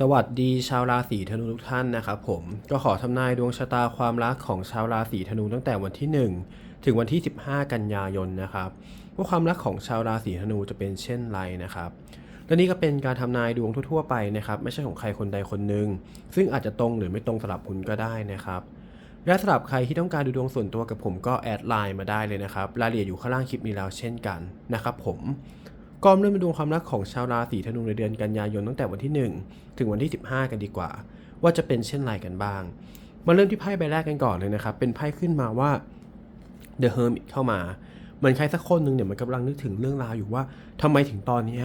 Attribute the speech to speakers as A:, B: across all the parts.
A: สวัสดีชาวราศีธนูทุกท่านนะครับผมก็ขอทำนายดวงชะตาความรักของชาวราศีธนูตั้งแต่วันที่ 1 ถึงวันที่ 15 กันยายนนะครับว่าความรักของชาวราศีธนูจะเป็นเช่นไรนะครับและนี่ก็เป็นการทำนายดวงทั่ว ๆ ไปนะครับ ไม่ใช่ของใครคนใดคนหนึ่งซึ่งอาจจะตรงหรือไม่ตรงสำหรับคุณก็ได้นะครับและสำหรับใครที่ต้องการดูดวงส่วนตัวกับผมก็แอดไลน์มาได้เลยนะครับรายละเอียดอยู่ข้างล่างคลิปนี้แล้วเช่นกันนะครับผม ก็เริ่มไปดูความรักของชาวราศีธนูในเดือนกันยายนตั้งแต่วันที่ 1 ถึงวันที่ 15 กันดีกว่า ว่าจะเป็นเช่นไรกันบ้าง มาเริ่มที่ไพ่ใบแรกกันก่อนเลยนะครับ เป็นไพ่ขึ้นมาว่า The Hermit เข้ามาเหมือนใครสักคนหนึ่งเนี่ยมันกำลังนึกถึงเรื่องราวอยู่ว่าทำไมถึงตอนนี้ย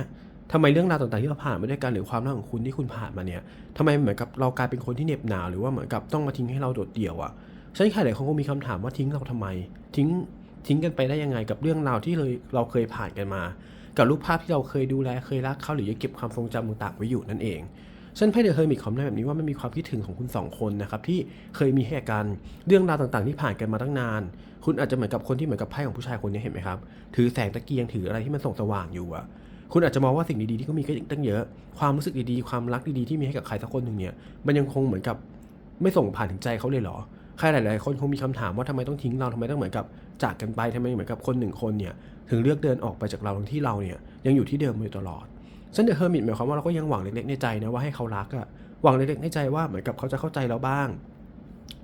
A: ทำไมเรื่องราวต่างๆที่เราผ่านมาด้วยกันหรือความรักของคุณที่คุณผ่านมาเนี่ยทำไมเหมือนกับเรากลายเป็นคนที่เหน็บหนาวหรือว่าเหมือนกับต้องมาทิ้งให้เราโดดเดี่ยวอะ่ะฉันใครหลายคนคงมีคำถามว่าทิ้งเราทำไม ทิ้งทิ้งกันไปได้ยังไงกับเรื่องราวที่เลยเราเคยผ่านกันมา กับรูปภาพที่เราเคยดูแลเคยรักเขาหรือยังเก็บความทรงจำต่างๆไว้อยู่นั่นเองฉันไพ่เดอะเฮอร์มิตคอมได้แบบนี้ว่ามันมีความคิดถึงของคุณสองคนนะครับที่เคยมีให้กันเรื่องราวต่างๆ ที่ผ่านกันมาตั้งนาน คุณอาจจะเหมือนกับคนที่เหมือนกับไพ่ของผู้ชายคนนี้เห็นไหมครับ ถือแสงตะเกียงถืออะไรที่มันส่องสว่างอยู่อะคุณอาจจะมองว่าสิ่งดีๆที่เขามีก็ยังตั้งเยอะ ความรู้สึกดีๆความรักดีๆที่มีให้กับใครสักคนหนึ่งเนี่ยมันยังคงเหมือนกับไม่ส่งผ่านถึงใจเขาเลยเหรอใครหลาย ๆ คนคงมีคำถามว่าทำไมต้องทิ้งเราทำไมต้องเหมือนกับจากกันไปทำไมเหมือนกับคนหนึ่งคนเนี่ย ถึงเลือกเดินออกไปจากเราทั้งที่เราเนี่ยยังอยู่ที่เดิมมาอยู่ตลอดซึ่งเดอะเฮอร์มิตหมายความว่าเราก็ยังหวังเล็กๆในใจนะว่าให้เขารักอะหวังเล็กๆในใจว่าเหมือนกับเขาจะเข้าใจเราบ้าง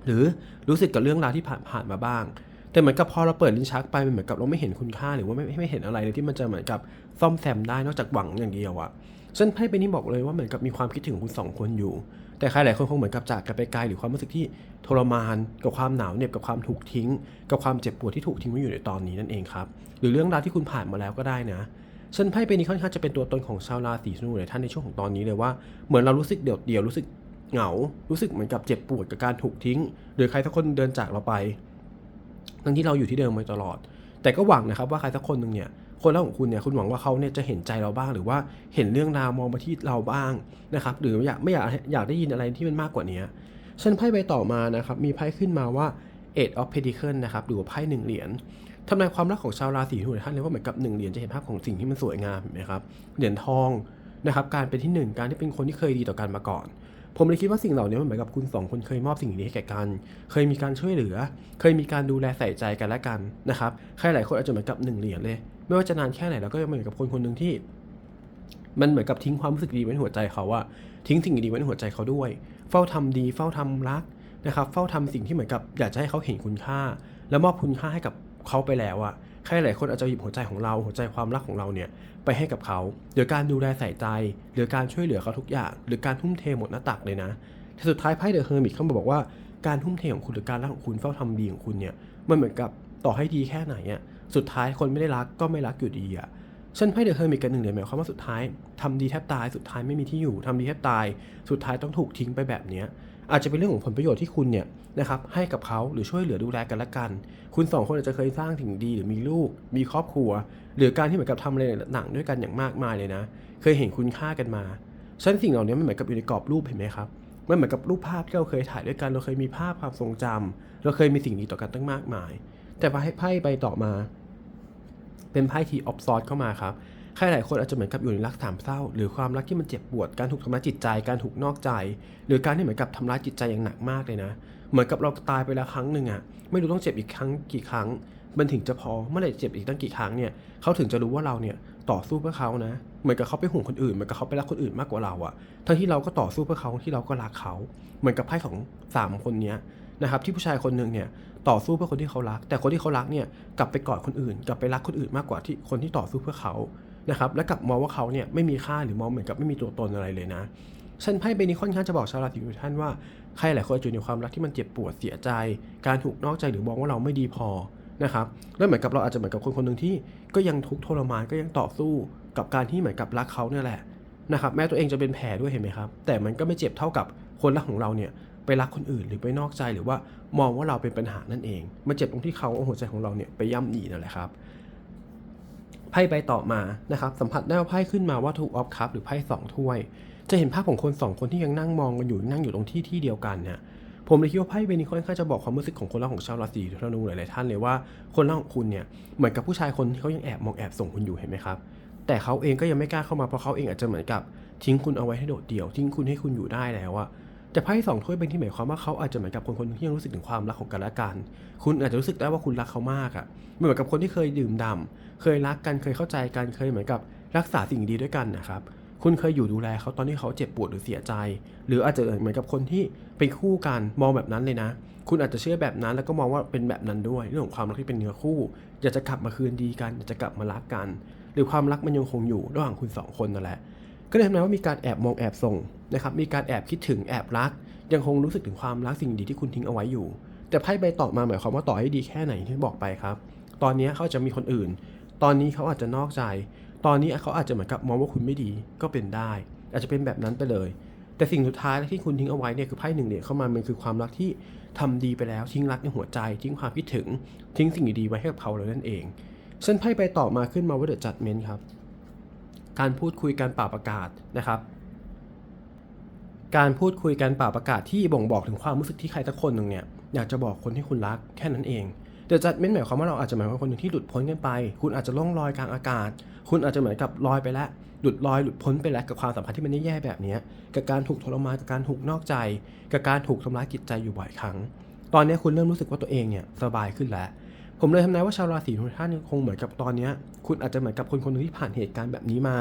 A: หรือรู้สึกกับเรื่องราวที่ผ่านผ่านมาบ้าง แต่เหมือนกับพอเราเปิดลิ้นชักไปมันเหมือนกับเราไม่เห็นคุณค่าหรือว่าไม่ไม่เห็นอะไรเลยที่มันจะเหมือนกับซ่อมแซมได้นอกจากหวังอย่างเดียวอะซึ่งไพ่ใบนี้บอกเลยว่าเหมือนกับมีความคิดถึงคุณสองคนอยู่ แต่ใครหลายคนคงเหมือนกับจากกันไปไกลหรือความรู้สึกที่ทรมานกับความหนาวเหน็บกับความถูกทิ้ง กับความเจ็บปวดที่ถูกทิ้งไว้อยู่ในตอนนี้นั่นเองครับหรือเรื่องราวที่คุณผ่านมาแล้วก็ได้นะฉันไพ่ใบนี้ค่อนข้างจะเป็นตัวตนของชาวราศีธนูในท่านในช่วงของตอนนี้เลยว่าเหมือนเรารู้สึกเดี่ยวเดี่ยวรู้สึกเหงา รู้สึกเหมือนกับเจ็บปวดกับการถูกทิ้ง หรือใครสักคนเดินจากเราไป ทั้งที่เราอยู่ที่เดิมมาตลอด แต่ก็หวังนะครับว่าใครสักคนหนึ่งเนี่ย คนรักของคุณเนี่ยคุณหวังว่าเขาเนี่ยจะเห็นใจเราบ้าง หรือว่าเห็นเรื่องราวมองมาที่เราบ้างนะครับ หรืออยากไม่อยากอยากได้ยินอะไรที่มันมากกว่านี้ฉันไพ่ใบต่อมานะครับมีไพ่ขึ้นมาว่า Eight of Pentacles นะครับหรือว่าไพ่หนึ่งเหรียญทำนายความรักของชาวราศีธนูท่านเลยว่าเหมือนกับหนึ่งเหรียญจะเห็นภาพของสิ่งที่มันสวยงามเห็นไหมครับเหรียญทองนะครับการเป็นที่หนึ่งการที่เป็นคนที่เคยดีต่อกันมาก่อน ผมเลยคิดว่าสิ่งเหล่านี้มันเหมือนกับคุณสองคนเคยมอบสิ่งนี้ให้แก่กัน เคยมีการช่วยเหลือ เคยมีการดูแลใส่ใจกันและกันนะครับใครหลายคนอาจจะเหมือนกับหนึ่งเหรียญเลย ไม่ว่าจะนานแค่ไหนเราก็ยังเหมือนกับคนคนหนึ่งที่ มันเหมือนกับทิ้งความรู้สึกดีไว้ในหัวใจเขาว่าทิ้งสิ่งดีไว้ในหัวใจเขาด้วย เฝ้าทำดี เฝ้าทำรักนะครับเฝ้าทำสิ่งที่เหมือนกับอยากจะให้เขาเห็นคุณค่า และมอบคุณค่าให้กับเขาไปแล้วอะใครหลายคนอาจจะหยิบหัวใจของเราหัวใจความรักของเราเนี่ยไปให้กับเขาโดยการดูแลใส่ใจ หรือการช่วยเหลือเขาทุกอย่าง หรือการทุ่มเทหมดหน้าตักเลยนะแต่สุดท้ายไพ่เดอะเฮอร์มิตเขาบอกว่าการทุ่มเทของคุณหรือการรักของคุณเฝ้าทำดีของคุณเนี่ยมันเหมือนกับ ต่อให้ดีแค่ไหนอะสุดท้ายคนไม่ได้รักก็ไม่รักอยู่ดีอะฉันไพ่เดอะเฮอร์มิตกันหนึ่งเลยหมายความว่าสุดท้ายทำดีแทบตายสุดท้ายไม่มีที่อยู่ทำดีแทบตาย สุดท้ายต้องถูกทิ้งไปแบบเนี้ยอาจจะเป็นเรื่องของผลประโยชน์ที่คุณเนี่ยนะครับให้กับเขาหรือช่วยเหลือดูแลกันละกัน คุณสองคนอาจจะเคยสร้างสิ่งดีหรือมีลูก มีครอบครัว หรือการที่เหมือนกับทำอะไรหนังด้วยกันอย่างมากมายเลยนะ เคยเห็นคุณค่ากันมาฉันสิ่งเหล่านี้มันเหมือนกับอยู่ในกรอบรูปเห็นไหมครับมันเหมือนกับรูปภาพที่เราเคยถ่ายด้วยกันเราเคยมีภาพความทรงจำเราเคยมีสิ่งดีต่อกันตั้งมากมาย แต่พอให้ไพ่ไปต่อมา เป็นไพ่ทีออฟซอดเข้ามาครับใครหลายคนอาจจะเหมือนกับอยู่ในรักสามเศร้า หรือความรักที่มันเจ็บปวดการถูกทำร้ายจิตใจการถูกนอกใจ หรือการที่เหมือนกับทำร้ายจิตใจอย่างหนักมากเลยนะ เหมือนกับเราตายไปแล้วครั้งหนึ่งอะไม่รู้ต้องเจ็บอีกครั้งกี่ครั้ง มันถึงจะพอเมื่อไหร่เจ็บอีกตั้งกี่ครั้งเนี่ยเขาถึงจะรู้ว่าเราเนี่ยต่อสู้เพื่อเขานะ เหมือนกับเขาไปห่วงคนอื่นเหมือนกับเขาไปรักคนอื่นมากกว่าเราอะทั้งที่เราก็ต่อสู้เพื่อเขาที่เราก็รักเขา เหมือนกับไพ่ของสามคนเนี้ยนะครับที่ผู้ชายคนหนึ่งเนี่ย ต่อสู้เพื่อคนที่เขารัก แต่คนที่เขารักเนี่ยกลับไปกอดคนอื่น กลับไปรักคนอื่นมากกว่าที่คนที่ต่อสู้เพื่อเขานะครับและกลับมองว่าเขาเนี่ยไม่มีค่าหรือมองเหมือนกับไม่มีตัวตนอะไรเลยนะฉันไพ่ใบนี้ค่อนข้างจะบอกชาวราศีทุกท่านว่าใครหลายคนอยู่ในความรักที่มันเจ็บปวดเสียใจ การถูกนอกใจหรือมองว่าเราไม่ดีพอนะครับแล้วเหมือนกับเราอาจจะเหมือนกับคนคนหนึ่งที่ ก็ยังทุกข์ทรมานก็ยังต่อสู้กับการที่เหมือนกับรักเขาเนี่ยแหละนะครับแม้ตัวเองจะเป็นแผลด้วยเห็นไหมครับ แต่มันก็ไม่เจ็บเท่ากับคนรักของเราเนี่ย ไปรักคนอื่นหรือไปนอกใจหรือว่ามองว่าเราเป็นปัญหานั่นเอง มันเจ็บตรงที่เขาเอาหัวใจของเราเนี่ยไปย่ำหนีนั่นแหละครับไพ่ใบต่อมานะครับสัมผัสได้ว่าไพ่ขึ้นมาว่าถูกออฟคัพหรือไพ่สองถ้วย จะเห็นภาพของคนสองคนที่ยังนั่งมองกันอยู่นั่งอยู่ตรงที่ที่เดียวกันเนี่ยผมเลยคิดว่าไพ่ใบนี้ค่อนข้างจะบอกความรู้สึกของคนรักของชาวราศีธนูหลายๆท่านเลยว่าคนรักของคุณเนี่ยเหมือนกับผู้ชายคนที่เขายังแอบมองแอบส่งคุณอยู่เห็นไหมครับแต่เขาเองก็ยังไม่กล้าเข้ามาเพราะเขาเองอาจจะเหมือนกับทิ้งคุณเอาไว้ให้โดดเดี่ยวทิ้งคุณให้คุณอยู่ได้แล้วอะ แต่ไพ่สองถ้วยเป็นที่หมายความว่าเขาอาจจะเหมือนกับคนคนที่ยังรู้สึกถึงความรักของกันและกัน คุณอาจจะรู้สึกได้ว่าคุณรักเขามากอะเหมือนกับคนที่เคยดื่มด่ำเคยรักกันเคยเข้าใจกันเคยเหมือนกับรักษาสิ่งดีด้วยกันนะครับคุณเคยอยู่ดูแลเขาตอนที่เขาเจ็บปวดหรือเสียใจ หรืออาจจะเหมือนกับคนที่เป็นคู่กันมองแบบนั้นเลยนะ คุณอาจจะเชื่อแบบนั้นแล้วก็มองว่าเป็นแบบนั้นด้วยเรื่องของความรักที่เป็นเนื้อคู่ อยากจะกลับมาคืนดีกันอยากจะกลับมารักกัน หรือความรักมันยังคงอยู่ระหว่างคุณสองคนนั่นแหละ ก็เลยทำให้ว่ามีการแอบมองแอบส่งนะครับมีการแอบคิดถึงแอบรัก ยังคงรู้สึกถึงความรักสิ่งดีที่คุณทิ้งเอาไว้อยู่ แต่ไพ่ใบต่อมาหมายความว่าต่อให้ดีแค่ไหนที่บอกไปครับ ตอนนี้เขาจะมีคนอื่น ตอนนี้เขาอาจจะนอกใจ ตอนนี้เขาอาจจะเหมือนกับมองว่าคุณไม่ดีก็เป็นได้ อาจจะเป็นแบบนั้นไปเลย แต่สิ่งสุดท้ายที่คุณทิ้งเอาไว้เนี่ยคือไพ่หนึ่งเหรียเข้ามามันคือความรักที่ทำดีไปแล้วทิ้งรักในหัวใจ ทิ้งความคิดถึงทิ้งสิ่งดีๆไว้ให้กับเขาแล้วนั่นเองเส้นไพ่ใบต่อมาขึ้นมาว่าเดอะจัดเมนครับ การพูดคุยการป่าประกาศนะครับ การพูดคุยกันป่าประกาศที่บ่งบอกถึงความรู้สึกที่ใครสักคนหนึ่งเนี่ยอยากจะบอกคนที่คุณรักแค่นั้นเองเดอะจัดเมนหมายความว่าเราอาจจะหมายความคนหนึ่งที่หลุดพ้นกันไป คุณอาจจะล่องลอยกลางอากาศ คุณอาจจะเหมือนกับลอยไปแล้วหลุดลอยหลุดพ้นไปแล้วกับความสัมพันธ์ที่มันแย่แบบนี้กับการถูกทรมานกับการถูกนอกใจ กับการถูกทำร้ายจิตใจอยู่บ่อยครั้ง ตอนนี้คุณเริ่มรู้สึกว่าตัวเองเนี่ยสบายขึ้นแล้ว ผมเลยทำนายว่าชาวราศีทุกท่านคงเหมือนกับตอนนี้คุณอาจจะเหมือนกับคนคนหนึงที่ผ่านเหตุการณ์แบบนี้มา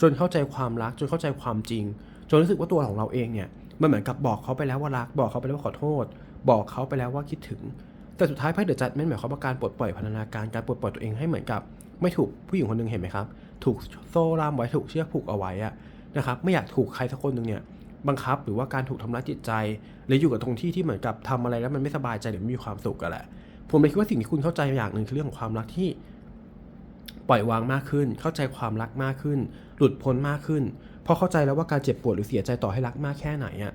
A: จนเข้าใจความรักจนเข้าใจความจริง จนรู้สึกว่าตัวของเราเองเนี่ยมันเหมือนกับบอกเขาไปแล้วว่ารัก บอกเขาไปแล้วว่าขอโทษ บอกเขาไปแล้วว่าคิดถึง แต่สุดท้ายไพ่เดอะจัดไม่หมายความว่าการปลดปล่อยพันธนาการการปลดปล่อยตัวเองให้เหมือนกับ ไม่ถูกผู้หญิงคนหนึ่งเห็นไหมครับ ถูกโซ่ล่ามไว้ถูกเชือกผูกเอาไว้อะนะครับไม่อยากถูกใครสักคนหนึ่งเนี่ยบังคับหรือว่าการถูกทำร้ายจิตใจ หรืออยู่กับตรงที่ที่เหมือนกับทำอะไรแล้วมันไม่สบายใจหรือไม่มีความสุขกันแหละ ผมเลยคิดว่าสิ่งที่คุณเข้าใจอย่างหนึ่งคือเรื่องของความรักที่ปล่อยวางมากขึ้น เข้าใจความรักมากขึ้น หลุดพ้นมากขึ้น เพราะเข้าใจแล้วว่าการเจ็บปวดหรือเสียใจต่อให้รักมากแค่ไหนอะ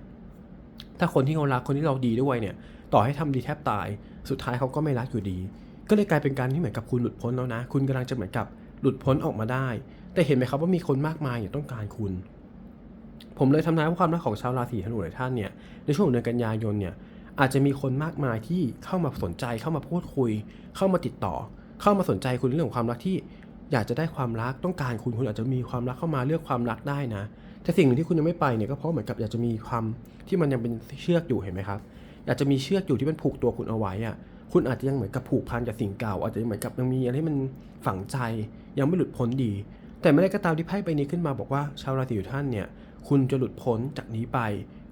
A: ถ้าคนที่เขารักคนที่เราดีด้วยเนี่ย ต่อให้ทำดีแทบตาย สุดท้ายเขาก็ไม่รักอยู่ดี ก็เลยกลายเป็นการที่เหมือนกับคุณหลุดพ้นแล้วนะ คุณกำลังจะเหมือนกับหลุดพ้นออกมาได้ แต่เห็นไหมครับว่ามีคนมากมายอย่างต้องการคุณ ผมเลยทำนายว่าความรักของชาวราศีธนูหลายท่านเนี่ย ในช่วงเดือนกันยายนเนี่ย อาจจะมีคนมากมายที่เข้ามาสนใจเข้ามาพูดคุย เข้ามาติดต่อ เข้ามาสนใจคุณเรื่องของความรักที่ อยากจะได้ความรักต้องการคุณคุณอาจจะมีความรักเข้ามาเลือกความรักได้นะ แต่สิ่งหนึ่งที่คุณยังไม่ไปเนี่ยก็เพราะเหมือนกับอยากจะมีความที่มันยังเป็นเชือกอยู่เห็นไหมครับอยากจะมีเชือกอยู่ที่มันผูกตัวคุณเอาไว้อะคุณอาจจะยังเหมือนกับผูกพันกับสิ่งเก่า อาจจะเหมือนกับยังมีอะไรที่มันฝังใจยังไม่หลุดพ้นดี แต่ไม่ได้ก็ตามที่ไพ่ใบนี้ขึ้นมาบอกว่าชาวราศีทุกท่านเนี่ย คุณจะหลุดพ้นจากนี้ไป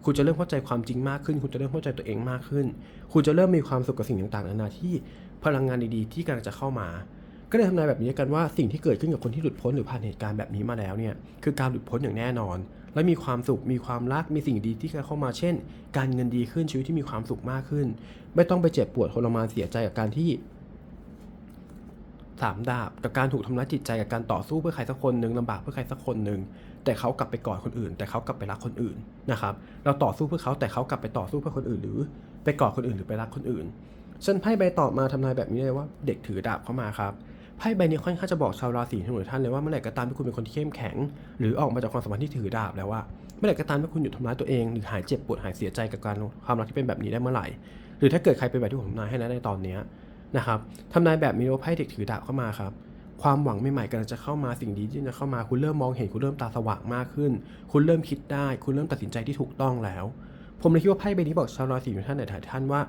A: คุณจะเริ่มเข้าใจความจริงมากขึ้น คุณจะเริ่มเข้าใจตัวเองมากขึ้น คุณจะเริ่มมีความสุขกับสิ่งต่างๆนานาที่พลังงานดีๆ ที่กำลังจะเข้ามา ก็เลยทำนายแบบนี้กันว่าสิ่งที่เกิดขึ้นกับคนที่หลุดพ้นหรือผ่านเหตุการณ์แบบนี้มาแล้วเนี่ยคือการหลุดพ้นอย่างแน่นอน และมีความสุขมีความรักมีสิ่งดีที่เข้ามาเช่น การเงินดีขึ้นชีวิตที่มีความสุขมากขึ้น ไม่ต้องไปเจ็บปวดทรมานเสียใจกับการที่สามดาบกับการถูกทำร้ายจิตใจกับการต่อสู้เพื่อใครสักคนหนึ่งลำบากเพื่อใครสักคนหนึ่ง แต่เขากลับไปกอดคนอื่น แต่เขากลับไปรักคนอื่นนะครับเราต่อสู้เพื่อเขาแต่เขากลับไปต่อสู้เพื่อคนอื่น หรือไปกอดคนอื่นหรือไปรักคนอื่นฉันไพ่ใบต่อมาทำนายแบบนี้เลยว่าเด็กถือดาบเข้ามาครับไพ่ใบนี้ค่อนข้างจะบอกชาวราศีธนูท่านเลยว่าเมื่อไหร่ก็ตามที่คุณเป็นคนที่เข้มแข็ง หรือออกมาจากความสัมพันธ์ที่ถือดาบแล้วว่าเมื่อไหร่ก็ตามที่คุณหยุดทำร้ายตัวเองหรือหายเจ็บปวดหายเสียใจกับการความรักที่เป็นแบบนี้ได้เมื่อไหร่หรือถ้าเกิดใครเป็นแบบที่ผมทำนายให้นะในตอนนี้นะครับทำนายแบบนี้ว่าไพ่เด็กถือดาบเข้ามาครับ ความหวังใหม่ๆกำลังจะเข้ามาสิ่งดีที่จะเข้ามาคุณเริ่มมองเห็นคุณเริ่มตาสว่างมากขึ้น คุณเริ่มคิดได้ คุณเริ่มตัดสินใจที่ถูกต้องแล้ว ผมเลยคิดว่าไพ่ใบนี้บอกชาวราศีทุกท่านในถ่ายท่านว่า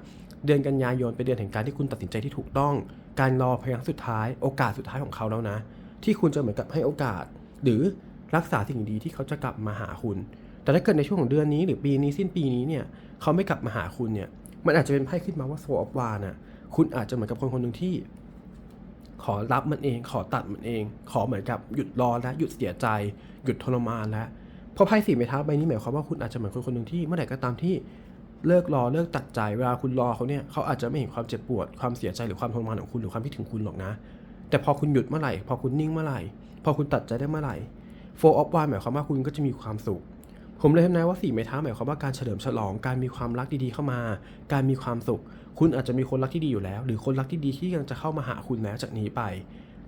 A: เดือนกันยายนเป็นเดือนแห่งการที่คุณตัดสินใจที่ถูกต้อง การรอพยางสุดท้าย โอกาสสุดท้ายของเขาแล้วนะ ที่คุณจะเหมือนกับให้โอกาส หรือรักษาสิ่งดีที่เขาจะกลับมาหาคุณ แต่ถ้าเกิดในช่วงของเดือนนี้หรือปีนี้สิ้นปีนี้เนี่ยเขาไม่กลับมาหาคุณเนี่ยมันอาจจะเป็นไพ่ขึ้นมาว่าโซออฟวาน่ะคุณอาจจะเหมือนกับคนคนหนึ่งที่ ขอรับมันเอง ขอตัดมันเอง ขอเหมือนกับหยุดรอและหยุดเสียใจ หยุดทรมานแล้วเพราะไพ่สี่ไม้เท้าใบนี้หมายความว่าคุณอาจจะเหมือนคนคนหนึ่งที่เมื่อไหร่ก็ตามที่เลิกรอเลิกตัดใจเวลาคุณรอเขาเนี่ยเขาอาจจะไม่เห็นความเจ็บปวดความเสียใจหรือความทรมานของคุณหรือความคิดถึงคุณหรอกนะ แต่พอคุณหยุดเมื่อไหร่ พอคุณนิ่งเมื่อไหร่ พอคุณตัดใจได้เมื่อไหร่โฟออฟวานหมายความว่าคุณก็จะมีความสุข ผมเลยทำนายว่าสี่ไม้เท้าหมายความว่าการเฉลิมฉลองการมีความรักดีๆเข้ามา การมีความสุข คุณอาจจะมีคนรักที่ดีอยู่แล้ว หรือคนรักที่ดีที่กำลังจะเข้ามาหาคุณแล้วจากนี้ไป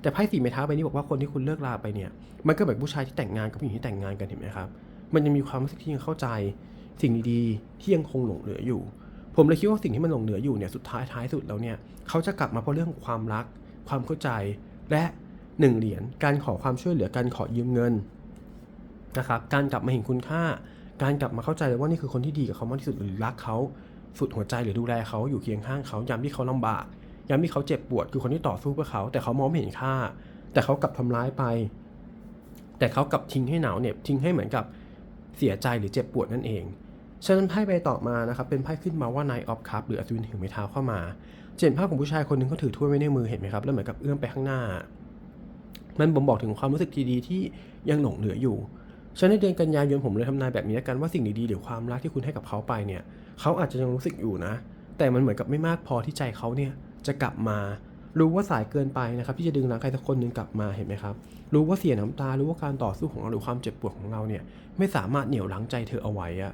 A: แต่ไพ่สี่ไม้เท้าใบนี้บอกว่าคนที่คุณเลิกลาไปเนี่ย มันก็แบบผู้ชายที่แต่งงานกับผู้หญิงที่แต่งงานกันเห็นไหมครับ มันยังมีความรู้สึกที่ยังเข้าใจ สิ่งดีๆที่ยังคงหลงเหลืออยู่ ผมเลยคิดว่าสิ่งที่มันหลงเหลืออยู่เนี่ยสุดท้ายท้ายสุดแล้วเนี่ยเขาจะกลับมาเพราะเรื่องของความรัก ความเข้าใจ และหนึ่งเหรียญการขอความช่วยเหลือการขอยืมเงิน นะครับการกลับมาเห็นคุณค่า การกลับมาเข้าใจเลยว่านี่คือคนที่ดีกับเขามากที่สุดหรือรักเขาสุดหัวใจหรือดูแลเขาอยู่เคียงข้างเขายามที่เขาลำบากยามที่เขาเจ็บปวดคือคนที่ต่อสู้เพื่อเขา แต่เขามองไม่เห็นค่า แต่เขากลับทำร้ายไป แต่เขากลับทิ้งให้หนาวเหน็บทิ้งให้เหมือนกับเสียใจหรือเจ็บปวดนั่นเองฉะนั้นไพ่ใบต่อมานะครับเป็นไพ่ขึ้นมาว่า Knight of Cup หรืออัศวินถือไม้เท้าเข้ามาเห็นภาพของผู้ชายคนหนึ่งเขาถือถ้วยไว้ในมือเห็นไหมครับแล้วเหมือนกับเอื้อมไปข้างหน้า มันบ่งบอกถึงความรู้สึกดีๆที่ยังหลงเหลืออยู่ ฉะนั้นในเดือนกันยายนผมเลยทำนายแบบนี้แล้วกันว่าสิ่งดีๆหรือความรักที่คุณให้กับเขาไปเนี่ยเขาอาจจะยังรู้สึกอยู่นะ แต่มันเหมือนกับไม่มากพอที่ใจเขาเนี่ยจะกลับมารู้ว่าสายเกินไปนะครับที่จะดึงรักใครสักคนหนึ่งกลับมาเห็นไหมครับ รู้ว่าเสียน้ำตา รู้ว่าการต่อสู้ของเราหรือความเจ็บปวดของเราเนี่ยไม่สามารถเหนี่ยวรั้งใจเธอเอาไว้อะ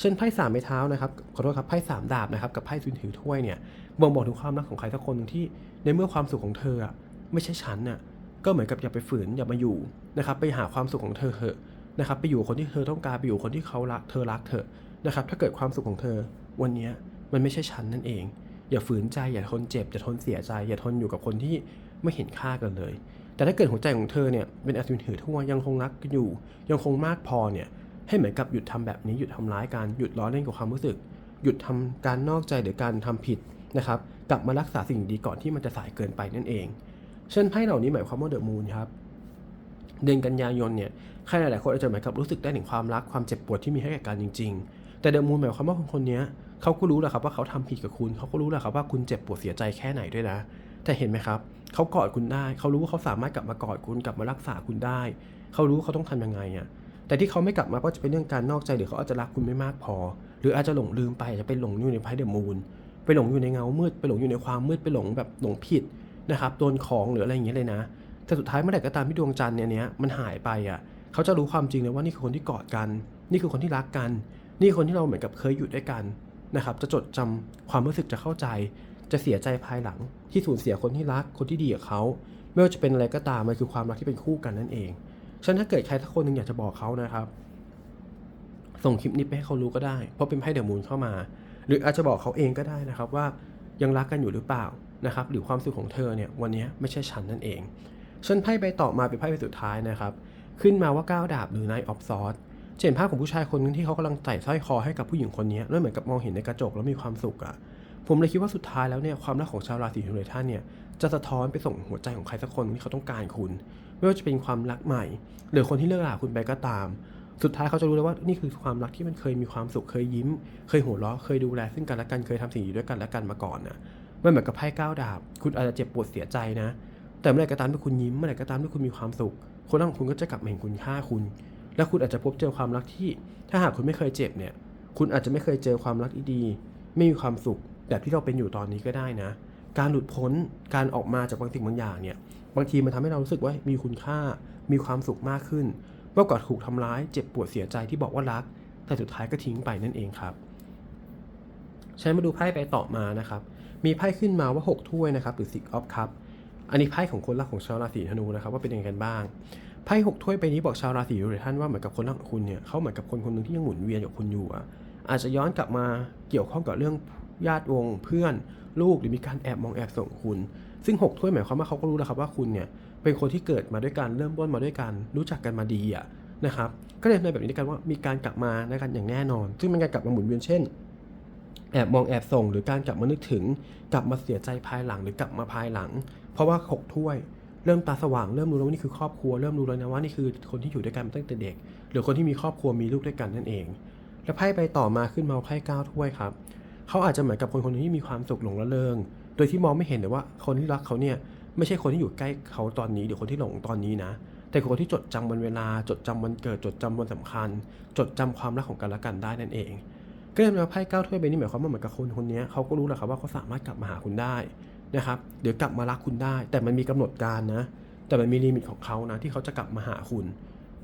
A: เช่นไพ่สามไม้เท้านะครับขอโทษครับไพ่สามดาบนะครับกับไพ่ซุนถือถ้วยเนี่ยบ่งบอกถึงความรักของใครสักคนหนึ่งที่ ในเมื่อความสุขของเธออะไม่ใช่ฉันน่ะก็เหมือนกับอย่าไปฝืนอย่ามาอยู่นะครับไปหาความสุขของเธอเถอะ นะครับไปอยู่คนที่เธอต้องการไปอยู่คนที่เขารักเธอรักเถอนะครับถ้าเกิดความสุขของเธอ วันนี้มันไม่ใช่ฉันนั่นเอง อย่าฝืนใจอย่าทนเจ็บอย่าทนเสียใจ อย่าทนอยู่กับคนที่ไม่เห็นค่ากันเลย แต่ถ้าเกิดหัวใจของเธอเนี่ยเป็นอัศวินถือทั่วยังคงรักกันอยู่ ยังคงมากพอเนี่ยให้เหมือนกับหยุดทำแบบนี้หยุดทำร้ายกันหยุดล้อเล่นกับความรู้สึก หยุดทำการนอกใจหรือการทำผิดนะครับกลับมารักษาสิ่งดีก่อนที่มันจะสายเกินไปนั่นเอง เช่นไพ่เหล่านี้หมายความว่าเดอะมูนครับเดือนกันยายนเนี่ย ใครหลายๆคนอาจจะหมายกับรู้สึกได้ถึงความรักความเจ็บปวดที่มีให้แก่กันจริง ๆ แต่เดอะมูนหมายความว่าคนคนนี้เขาก็รู้แหละครับว่าเขาทำผิดกับคุณเขาก็รู้แหละครับว่าคุณเจ็บปวดเสียใจแค่ไหนด้วยนะ แต่เห็นไหมครับเขากอดคุณได้ เขารู้ว่าเขาสามารถกลับมากอดคุณกลับมารักษาคุณได้ เขารู้เขาต้องทำยังไงอะแต่ที่เขาไม่กลับมาก็จะเป็นเรื่องการนอกใจหรือเขาอาจจะรักคุณไม่มากพอ หรืออาจจะหลงลืมไปอาจจะไปหลงอยู่ในไพ่เดอะมูนไปหลงอยู่ในเงามืดไปหลงอยู่ในความมืดไปหลงแบบหลงผิดนะครับโดนของหรืออะไรอย่างเงี้ยเลยนะ แต่สุดท้ายเมื่อไหร่ก็ตามที่ดวงจันทร์เนี่ยเนี้ยมันหายไปอะ เขาจะรู้ความจริงเลยว่านี่คือคนที่กอดกัน นี่คือคนที่รักกัน นี่คนที่เราเหมือนกับเคยอยู่ด้วยกันนะครับ จะจดจำความรู้สึกจะเข้าใจ จะเสียใจภายหลัง ที่สูญเสียคนที่รักคนที่ดีกับเขาไม่ว่าจะเป็นอะไรก็ตามมันคือความรักที่เป็นคู่กันนั่นเองฉะนั้นถ้าเกิดใครสักคนหนึ่งอยากจะบอกเขานะครับ ส่งคลิปนี้ไปให้เขารู้ก็ได้ เพราะเป็นไพ่เดอะมูนเข้ามา หรืออาจจะบอกเขาเองก็ได้นะครับว่ายังรักกันอยู่หรือเปล่านะครับ หรือความสุขของเธอเนี่ยวันนี้ไม่ใช่ฉันนั่นเองฉันไพ่ใบต่อมาเป็นไพ่ใบสุดท้ายนะครับ ขึ้นมาว่าก้าวดาบหรือ Knight of Swords เห็นภาพของผู้ชายคนนึงที่เขากำลังใส่สร้อยคอให้กับผู้หญิงคนนี้แล้วเหมือนกับมองเห็นในกระจกแล้วมีความสุขอะ่ะผมเลยคิดว่าสุดท้ายแล้วเนี่ยความรักของชาวราศีธนูท่านเนี่ยจะสะท้อนไปส่งหัวใจของใครสักคนที่เขาต้องการคุณ ไม่ว่าจะเป็นความรักใหม่ หรือคนที่เลิกลาคุณไปก็ตาม สุดท้ายเขาจะรู้เลยว่านี่คือความรักที่มันเคยมีความสุขเคยยิ้ม เคยหัวเราะเคยดูแลซึ่งกันและกันเคยทำสิ่งดีด้วยกันและกันมาก่อนนะมันเหมือนกับไพ่ก้าวดาบ คุณอาจจะเจ็บปวดเสียใจนะ แต่เมื่อไหร่ก็ตามที่คุณยิ้มเมื่อไหร่ก็ตามที่คุณมีความสุข คนรักของคุณก็จะกลับมาเห็นคุณค่าคุณ และคุณอาจจะพบเจอความรักที่ ถ้าหากคุณไม่เคยเจ็บเนี่ย คุณอาจจะไม่เคยเจอความรักที่ดีไม่มีความสุข แบบที่เราเป็นอยู่ตอนนี้ก็ได้นะ การหลุดพ้นการออกมาจากบางสิ่งบางอย่างเนี่ยบางทีมันทำให้เรารู้สึกว่ามีคุณค่ามีความสุขมากขึ้นมากกว่าถูกทำร้ายเจ็บปวดเสียใจที่บอกว่ารัก แต่สุดท้ายก็ทิ้งไปนั่นเองครับใช้มาดูไพ่ไปต่อมานะครับ มีไพ่ขึ้นมาว่า 6 ถ้วยนะครับ หรือ Six of Cup อันนี้ไพ่ของคนรักของชาวราศีธนูนะครับว่าเป็นยังไงกันบ้างไพ่หกถ้วยใบนี้บอกชาวราศีหรือท่านว่าเหมือนกับคนรักของคุณเนี่ยเขาเหมือนกับคนคนหนึ่งที่ยังหมุนเวียนกับคุณอยู่อะอาจจะย้อนกลับมาเกี่ยวข้องกับเรื่องญาติวงเพื่อนลูกหรือมีการแอบมองแอบส่งคุณ ซึ่งหกถ้วยหมายความว่าเขาก็รู้แล้วครับว่าคุณเนี่ยเป็นคนที่เกิดมาด้วยกันเริ่มต้นมาด้วยกัน รู้จักกันมาดีอะนะครับก็เลยในแบบนี้ด้วยกันว่ามีการกลับมาในกันอย่างแน่นอน ซึ่งเป็นการกลับมาหมุนเวียนเช่นแอบมองแอบส่งหรือการกลับมานึกถึง กลับมาเสียใจภายหลังหรือกลับมาภายหลัง เพราะว่าหกถ้วย เริ่มตาสว่างเริ่มรู้แล้วว่านี่คือครอบครัวเริ่มรู้แล้วนะว่านี่คือคนที่อยู่ด้วยกันมาตั้งแต่เด็ก หรือคนที่มีครอบครัวมีลูกด้วยกันนั่นเอง แล้วไพ่ไปต่อมาขึ้นมาไพ่เก้าถ้วยครับเขาอาจจะเหมือนกับคนคนนึงที่มีความสุขหลงระเริง โดยที่มองไม่เห็นเลยว่าคนที่รักเขาเนี่ยไม่ใช่คนที่อยู่ใกล้เขาตอนนี้หรือคนที่หลงตอนนี้นะแต่คนที่จดจำวันเวลา จดจำวันเกิด จดจำวันสำคัญ จดจำความรักของกันและกันได้นั่นเอง ก็เลยมาไพ่เก้าถ้วยใบนี้หมายความว่าเหมือนกับคนคนนี้เขาก็รู้แหละครับว่าเขาสามารถกลับมาหาคุณได้ นะครับ เดี๋ยวกลับมารักคุณได้ แต่มันมีกำหนดการนะ แต่มันมีลิมิตของเขานะที่เขาจะกลับมาหาคุณ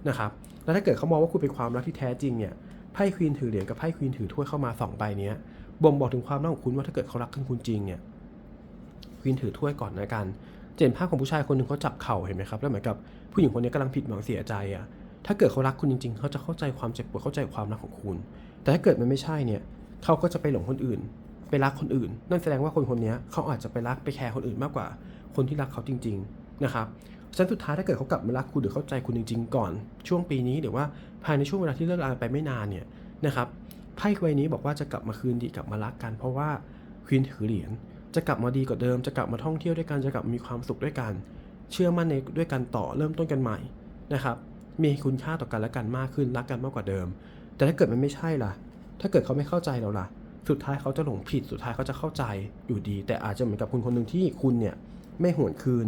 A: นะครับ แล้วถ้าเกิดเขามองว่าคุณเป็นความรักที่แท้จริงเนี่ย ไพ่ควีนถือเหรียญกับไพ่ควีนถือถ้วยเข้ามาสองใบเนี้ยบ่งบอกถึงความรักของคุณว่าถ้าเกิดเขารักคุณจริงเนี่ย ควีนถือถ้วยก่อนนะกันจะเห็นภาพของผู้ชายคนหนึ่งเขาจับเข่าเห็นไหมครับ แล้วเหมือนกับผู้หญิงคนนี้กำลังผิดหวังเสียใจอะ ถ้าเกิดเขารักคุณจริง ๆ เขาจะเข้าใจความเจ็บปวดเข้าใจความรักของคุณ แต่ถ้าเกิดมันไม่ใช่เนี่ย เขาก็จะไปหลงคนอื่น ไปรักคนอื่น นั่นแสดงว่าคนคนนี้เขาอาจจะไปรักไปแคร์คนอื่นมากกว่า คนที่รักเขาจริง ๆ นะครับฉันสุดท้ายถ้าเกิดเขากลับมารักคุณหรือเข้าใจคุณจริง ๆ ก่อน ช่วงปีนี้หรือว่าภายในช่วงเวลาที่เลิกราไปไม่นานเนี่ยนะครับไพ่ใบนี้บอกว่าจะกลับมาคืนดีกลับมารักกัน เพราะว่าควีนถือเหรียญจะกลับมาดีกว่าเดิม จะกลับมาท่องเที่ยวด้วยกันจะกลับมามีความสุขด้วยกัน เชื่อมั่นในด้วยกันต่อเริ่มต้นกันใหม่นะครับมีคุณค่าต่อกันและกันมากขึ้นรักกันมากกว่าเดิม แต่ถ้าเกิดมันไม่ใช่ล่ะ ถ้าเกิดเขาไม่เข้าใจเราล่ะ สุดท้ายเขาจะหลงผิดสุดท้ายเขาจะเข้าใจอยู่ดี แต่อาจจะเหมือนกับคุณคนหนึ่งที่คุณเนี่ยไม่หวนคืน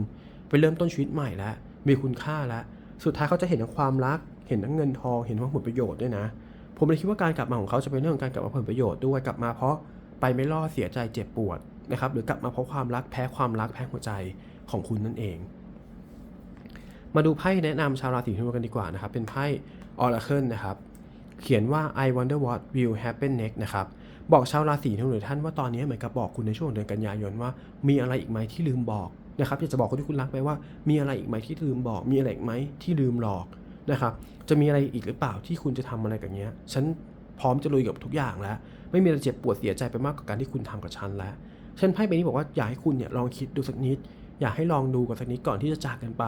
A: ไปเริ่มต้นชีวิตใหม่แล้วมีคุณค่าแล้วสุดท้ายเขาจะเห็นทั้งความรัก เห็นทั้งเงินทองเห็นทั้งผลประโยชน์ด้วยนะ ผมเลยคิดว่าการกลับมาของเขาจะเป็นเรื่องของการกลับมาผลประโยชน์ด้วยกลับมาเพราะไปไม่รอดเสียใจเจ็บปวดนะครับหรือกลับมาเพราะความรักแพ้ความรักแพ้หัวใจของคุณนั่นเอง มาดูไพ่แนะนำชาวราศีธนูกันดีกว่านะครับเป็นไพ่ Oracle นะครับเขียนว่า I wonder what will happen next นะครับ บอกชาวราศีธนูท่านว่าตอนนี้เหมือนกับบอกคุณในช่วงเดือนกันยายนว่า มีอะไรอีกไหมที่ลืมบอกนะครับอยากจะบอกคนที่คุณรักไปว่า มีอะไรอีกไหมที่ลืมบอก มีอะไรอีกไหมที่ลืมหลอกนะครับ จะมีอะไรอีกหรือเปล่าที่คุณจะทำอะไรกับเนี้ย ฉันพร้อมจะลุยกับทุกอย่างแล้ว ไม่มีอะไรเจ็บปวดเสียใจไปมากกว่าการที่คุณทำกับฉันแล้วฉันไพ่ใบนี้บอกว่าอยากให้คุณเนี่ยลองคิดดูสักนิด อยากให้ลองดูกันสักนิดก่อนที่จะจากกันไป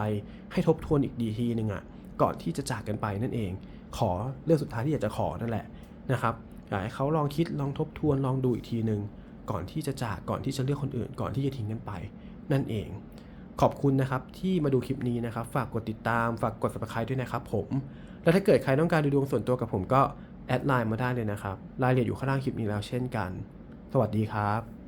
A: ให้ทบทวนอีกดีทีหนึ่งอะก่อนที่จะจากกันไปนั่นเอง ขอเรื่องสุดท้ายที่อยากจะขอนั่นแหละนะครับ อยากให้เขาลองคิดลองทบทวนลองดูอีกทีหนึ่งก่อนที่จะจากก่อนที่จะเลือกคนอื่น ก่อนที่จะทิ้งกันไป นั่นเอง ขอบคุณนะครับที่มาดูคลิปนี้นะครับ ฝากกดติดตาม ฝากกด subscribe ด้วยนะครับผม แล้วถ้าเกิดใครต้องการดูดวงส่วนตัวกับผมก็แอดไลน์มาได้เลยนะครับรายละเอียดอยู่ข้างล่างคลิปนี้แล้วเช่นกัน สวัสดีครับ